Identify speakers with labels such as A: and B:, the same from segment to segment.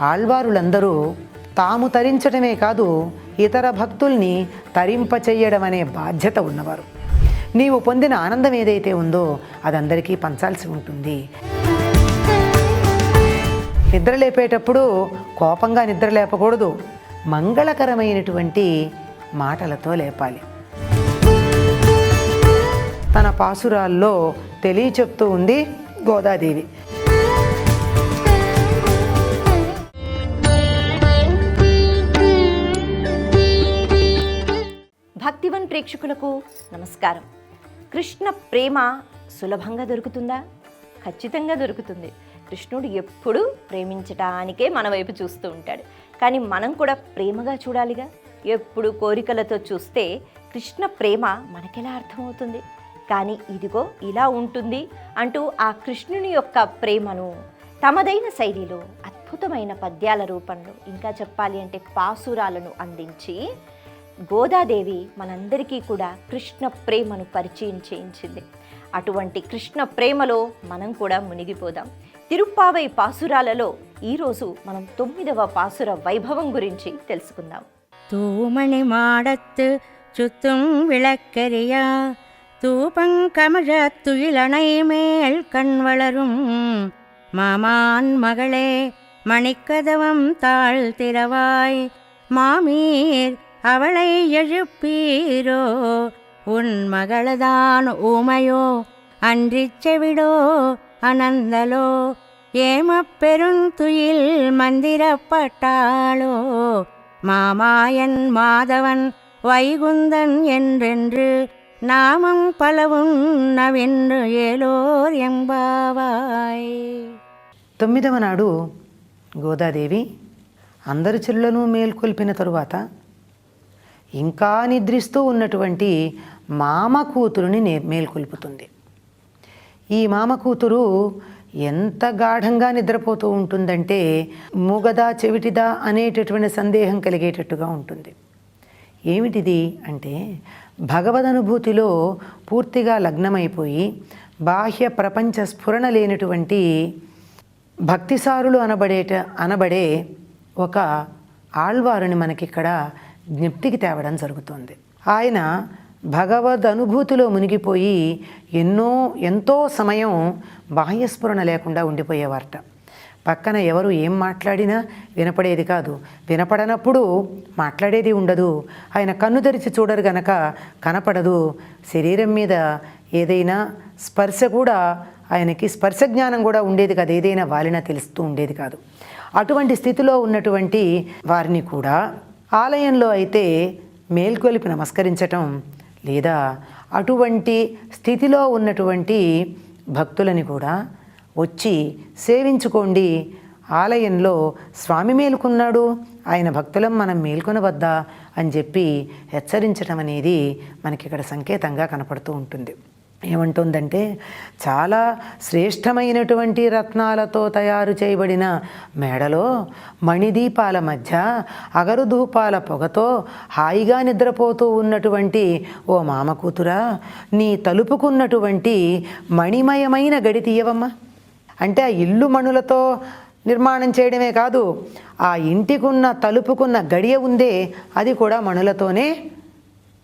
A: ఆళ్వారులందరూ తాము తరించడమే కాదు ఇతర భక్తుల్ని తరింపచేయడం అనే బాధ్యత ఉన్నవారు. నీవు పొందిన ఆనందం ఏదైతే ఉందో అది అందరికీ పంచాల్సి ఉంటుంది. నిద్ర లేపేటప్పుడు కోపంగా నిద్ర లేపకూడదు. మంగళకరమైనటువంటి మాటలతో లేపాలి. తన పాసురాల్లో తెలియ చెప్తూ ఉంది గోదాదేవి.
B: ప్రేక్షకులకు నమస్కారం. కృష్ణ ప్రేమ సులభంగా దొరుకుతుందా? ఖచ్చితంగా దొరుకుతుంది. కృష్ణుడు ఎప్పుడూ ప్రేమించటానికే మన వైపు చూస్తూ ఉంటాడు. కానీ మనం కూడా ప్రేమగా చూడాలిగా? ఎప్పుడు కోరికలతో చూస్తే కృష్ణ ప్రేమ మనకెలా అర్థమవుతుంది? కానీ ఇదిగో ఇలా ఉంటుంది అంటూ ఆ కృష్ణుని యొక్క ప్రేమను తమదైన శైలిలో అద్భుతమైన పద్యాల రూపంలో ఇంకా చెప్పాలి అంటే పాసురాలను అందించి గోదాదేవి మనందరికీ కూడా కృష్ణ ప్రేమను పరిచయం చేయించింది అటువంటి కృష్ణ ప్రేమలో మనం కూడా మునిగిపోదాం తిరుప్పావై పాసురాలలో ఈరోజు మనం తొమ్మిదవ పాసుర వైభవం గురించి తెలుసుకుందాం
C: தூமணி மாடத்து சுத்தும் விளக்கரியா தூபங்கமழ துயிலணை மேல் கண் வளரும் மாமான் மகளே மணிக்கதவம் தாழ் திறவாய் மாமீர் அவளை எழுப்பீரோ உன் மகளதான் ஊமையோ அன்றிச் செவிடோ அனந்தலோ ஏமப் பெருந்துயில் மந்திரப்பட்டாளோ மாமாயன் மாதவன் வைகுந்தன் என்றென்று நாமம் பலவும் நவென்று ஏலோர் ఎంబావాయ్
A: తొమ్మిదవ నాడు గోదాదేవి అందరి చెల్లులను మేల్కొల్పిన తరువాత ఇంకా నిద్రిస్తూ ఉన్నటువంటి మామ కూతురుని నే మేల్కొల్పుతుంది. ఈ మామ కూతురు ఎంత గాఢంగా నిద్రపోతూ ఉంటుందంటే మూగదా చెవిటిదా అనేటటువంటి సందేహం కలిగేటట్టుగా ఉంటుంది. ఏమిటిది అంటే భగవద్ అనుభూతిలో పూర్తిగా లగ్నమైపోయి బాహ్య ప్రపంచ స్ఫురణ లేనటువంటి భక్తిసారులు అనబడేట అనబడే ఒక ఆళ్వారుని మనకిక్కడ జ్ఞప్తికి తేవడం జరుగుతుంది. ఆయన భగవద్ అనుభూతిలో మునిగిపోయి ఎన్నో ఎంతో సమయం బాహ్యస్ఫురణ లేకుండా ఉండిపోయేవారట పక్కన ఎవరు ఏం మాట్లాడినా వినపడేది కాదు. వినపడనప్పుడు మాట్లాడేది ఉండదు. ఆయన కన్ను తెరిచి చూడరు గనక కనపడదు. శరీరం మీద ఏదైనా స్పర్శ కూడా ఆయనకి స్పర్శ జ్ఞానం కూడా ఉండేది కాదు. ఏదైనా వాలినా తెలుస్తూ ఉండేది కాదు. అటువంటి స్థితిలో ఉన్నటువంటి వారిని కూడా ఆలయంలో అయితే మేల్కొలిపి నమస్కరించటం లేదా అటువంటి స్థితిలో ఉన్నటువంటి భక్తులని కూడా వచ్చి సేవించుకోండి. ఆలయంలో స్వామి మేలుకున్నాడు ఆయన భక్తులం మనం మేల్కొనవద్దా అని చెప్పి హెచ్చరించడం అనేది మనకి ఇక్కడ సంకేతంగా కనపడుతూ ఉంటుంది. ఏమంటుందంటే చాలా శ్రేష్టమైనటువంటి రత్నాలతో తయారు చేయబడిన మేడలో మణిదీపాల మధ్య అగరుధూపాల పొగతో హాయిగా నిద్రపోతూ ఉన్నటువంటి ఓ మామ కూతురా నీ తలుపుకున్నటువంటి మణిమయమైన గడి తీయవమ్మా. అంటే ఆ ఇల్లు మణులతో నిర్మాణం చేయడమే కాదు ఆ ఇంటికున్న తలుపుకున్న గడియ ఉందే అది కూడా మణులతోనే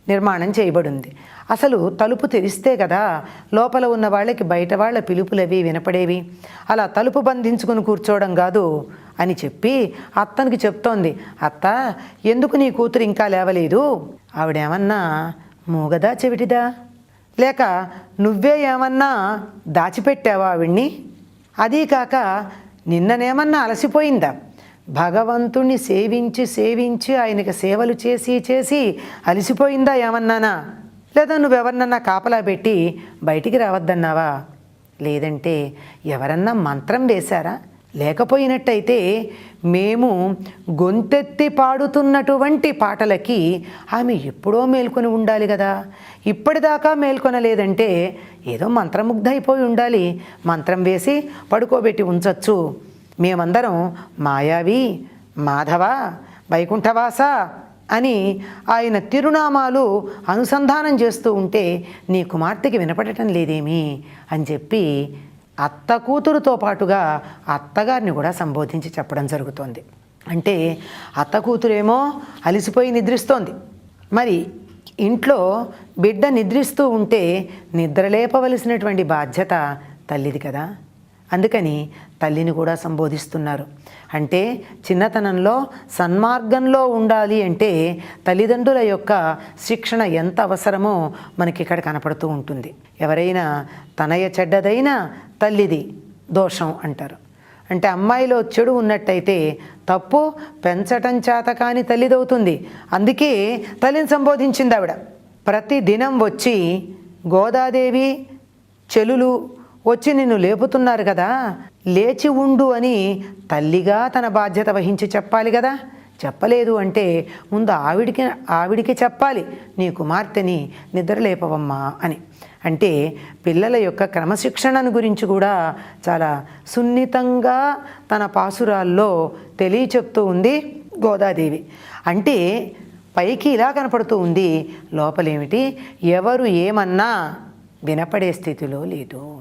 A: నిర్మాణం చేయబడింది. అసలు తలుపు తెరిస్తే కదా లోపల ఉన్న వాళ్ళకి బయట వాళ్ళ పిలుపులవి వినపడేవి. అలా తలుపు బంధించుకుని కూర్చోవడం కాదు అని చెప్పి అత్తనికి చెప్తోంది. అత్త ఎందుకు నీ కూతురు ఇంకా లేవలేదు? ఆవిడేమన్నా మూగదా చెవిటిదా? లేక నువ్వే ఏమన్నా దాచిపెట్టావా ఆవిడ్ని? అదీ కాక నిన్ననేమన్నా అలసిపోయిందా? భగవంతుణ్ణి సేవించి సేవించి ఆయనకి సేవలు చేసి చేసి అలసిపోయిందా ఏమన్నానా? లేదా నువ్వెవరినన్నా కాపలా పెట్టి బయటికి రావద్దన్నావా? లేదంటే ఎవరన్నా మంత్రం వేశారా? లేకపోయినట్టయితే మేము గొంతెత్తి పాడుతున్నటువంటి పాటలకి ఆమె ఎప్పుడో మేల్కొని ఉండాలి కదా. ఇప్పటిదాకా మేల్కొనలేదంటే ఏదో మంత్రముగ్ధ అయిపోయి ఉండాలి. మంత్రం వేసి పడుకోబెట్టి ఉంచవచ్చు మేమందరం మాయావి మాధవ వైకుంఠవాస అని ఆయన తిరునామాలు అనుసంధానం చేస్తూ ఉంటే నీ కుమార్తెకి వినపడటం లేదేమి అని చెప్పి అత్త కూతురుతో పాటుగా అత్తగారిని కూడా సంబోధించి చెప్పడం జరుగుతోంది. అంటే అత్త కూతురేమో అలిసిపోయి నిద్రిస్తోంది. మరి ఇంట్లో బిడ్డ నిద్రిస్తూ ఉంటే నిద్రలేపవలసినటువంటి బాధ్యత తల్లిది కదా. అందుకని తల్లిని కూడా సంబోధిస్తున్నారు. అంటే చిన్నతనంలో సన్మార్గంలో ఉండాలి అంటే తల్లిదండ్రుల యొక్క శిక్షణ ఎంత అవసరమో మనకి ఇక్కడ కనపడుతూ ఉంటుంది. ఎవరైనా తనయ చెడ్డదైనా తల్లిది దోషం అంటారు. అంటే అమ్మాయిలో చెడు ఉన్నట్టయితే తప్పు పెంచటం చేత కాని తల్లిదవుతుంది. అందుకే తల్లిని సంబోధించింది ఆవిడ. ప్రతి దినం వచ్చి గోదాదేవి చెలులు వచ్చి నిన్ను లేపుతున్నారు కదా లేచి ఉండు అని తల్లిగా తన బాధ్యత వహించి చెప్పాలి కదా. చెప్పలేదు అంటే ముందు ఆవిడికి ఆవిడికి చెప్పాలి. నీ కుమార్తెని నిద్రలేపవమ్మా అని. అంటే పిల్లల యొక్క క్రమశిక్షణను గురించి కూడా చాలా సున్నితంగా తన పాసురాల్లో తెలియచెప్తూ ఉంది గోదాదేవి. అంటే పైకి ఇలా కనపడుతూ ఉంది లోపలేమిటి? ఎవరు ఏమన్నా వినపడే స్థితిలో లేదు.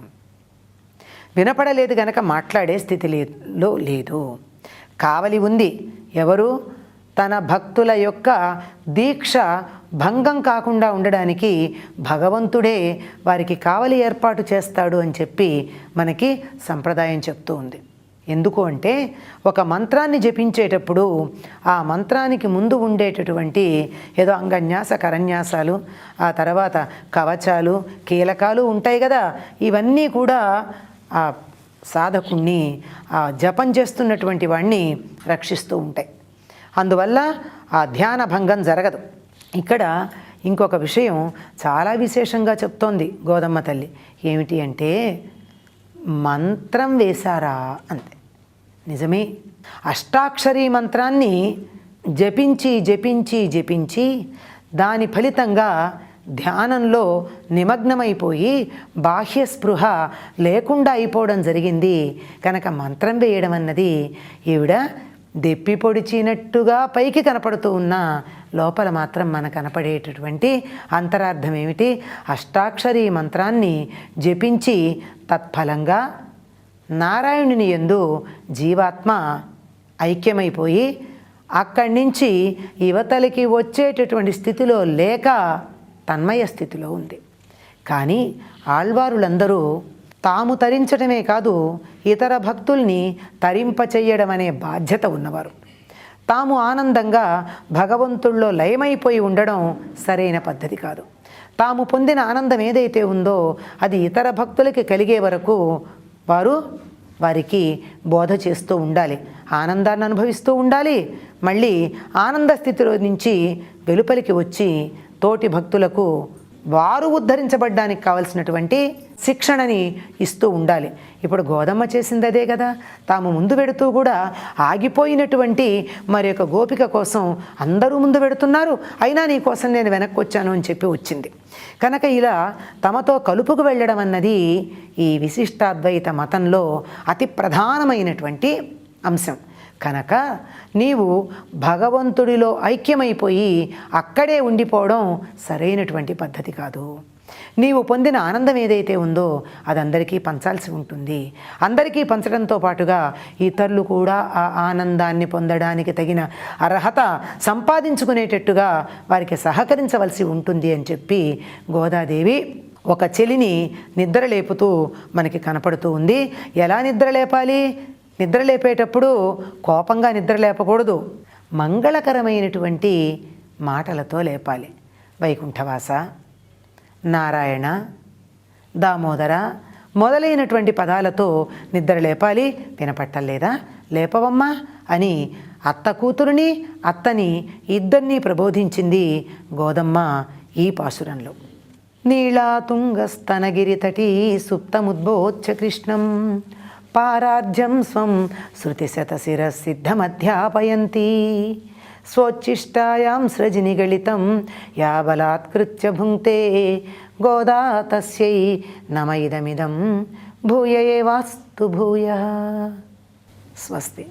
A: వినపడలేదు గనక మాట్లాడే స్థితిలో లేదు. కావలి ఉంది. ఎవరు? తన భక్తుల యొక్క దీక్ష భంగం కాకుండా ఉండడానికి భగవంతుడే వారికి కావలి ఏర్పాటు చేస్తాడు అని చెప్పి మనకి సంప్రదాయం చెప్తూ ఉంది. ఎందుకు అంటే ఒక మంత్రాన్ని జపించేటప్పుడు ఆ మంత్రానికి ముందు ఉండేటటువంటి ఏదో అంగన్యాస కరన్యాసాలు ఆ తర్వాత కవచాలు కీలకాలు ఉంటాయి కదా. ఇవన్నీ కూడా ఆ సాధకుణ్ణి ఆ జపం చేస్తున్నటువంటి వాణ్ణి రక్షిస్తూ ఉంటాయి. అందువల్ల ఆ ధ్యాన భంగం జరగదు. ఇక్కడ ఇంకొక విషయం చాలా విశేషంగా చెప్తోంది గోదమ్మ తల్లి. ఏమిటి అంటే మంత్రం వేశారా అంతే నిజమే. అష్టాక్షరీ మంత్రాన్ని జపించి జపించి జపించి దాని ఫలితంగా ధ్యానంలో నిమగ్నమైపోయి బాహ్య స్పృహ లేకుండా అయిపోవడం జరిగింది. కనుక మంత్రం వేయడం అన్నది ఈవిడ దెప్పి పొడిచినట్టుగా పైకి కనపడుతూ ఉన్న లోపల మాత్రం మన కనపడేటటువంటి అంతరార్థం ఏమిటి? అష్టాక్షరీ మంత్రాన్ని జపించి తత్ఫలంగా నారాయణుని యందు జీవాత్మ ఐక్యమైపోయి అక్కడి నుంచి యువతలకి వచ్చేటటువంటి స్థితిలో లేక తన్మయ స్థితిలో ఉంది. కానీ ఆళ్వారులందరూ తాము తరించడమే కాదు ఇతర భక్తుల్ని తరింపచెయ్యడం అనే బాధ్యత ఉన్నవారు. తాము ఆనందంగా భగవంతుల్లో లయమైపోయి ఉండడం సరైన పద్ధతి కాదు. తాము పొందిన ఆనందం ఏదైతే ఉందో అది ఇతర భక్తులకి కలిగే వరకు వారు వారికి బోధ చేస్తూ ఉండాలి. ఆనందాన్ని అనుభవిస్తూ ఉండాలి. మళ్ళీ ఆనంద స్థితిలో నుంచి వెలుపలికి వచ్చి తోటి భక్తులకు వారు ఉద్ధరించబడ్డానికి కావలసినటువంటి శిక్షణని ఇస్తూ ఉండాలి. ఇప్పుడు గోదమ్మ చేసింది అదే కదా. తాము ముందు పెడుతూ కూడా ఆగిపోయినటువంటి మరి యొక్క గోపిక కోసం అందరూ ముందు పెడుతున్నారు. అయినా నీ కోసం నేను వెనక్కి వచ్చాను అని చెప్పి వచ్చింది. కనుక ఇలా తమతో కలుపుకు వెళ్ళడం అన్నది ఈ విశిష్టాద్వైత మతంలో అతి ప్రధానమైనటువంటి అంశం. కనుక నీవు భగవంతుడిలో ఐక్యమైపోయి అక్కడే ఉండిపోవడం సరైనటువంటి పద్ధతి కాదు. నీవు పొందిన ఆనందం ఏదైతే ఉందో అది అందరికీ పంచాల్సి ఉంటుంది. అందరికీ పంచడంతో పాటుగా ఇతరులు కూడా ఆ ఆనందాన్ని పొందడానికి తగిన అర్హత సంపాదించుకునేటట్టుగా వారికి సహకరించవలసి ఉంటుంది అని చెప్పి గోదాదేవి ఒక చెలిని నిద్ర లేపుతూ మనకి కనపడుతూ ఉంది. ఎలా నిద్ర లేపాలి నిద్ర లేపేటప్పుడు కోపంగా నిద్ర లేపకూడదు. మంగళకరమైనటువంటి మాటలతో లేపాలి. వైకుంఠవాస నారాయణ దామోదర మొదలైనటువంటి పదాలతో నిద్ర లేపాలి. వినపట్టలేదా లేపవమ్మా అని అత్త కూతురుని అత్తని ఇద్దరినీ ప్రబోధించింది గోదమ్మ ఈ పాసురంలో. నీళాతుంగస్తనగిరితటి సుప్తముద్బోచ్చ కృష్ణం పారాధ్యం స్వం శృతిశతశిరసిద్ధమధ్యాపయంతి. స్వోచ్ఛిష్టాయాం సృజినిగళితం యా బలాత్కృత్య భుంక్తే గోదా తస్యై నమ ఇదమిదం భూయ ఏవాస్తు భూయ. స్వస్తి.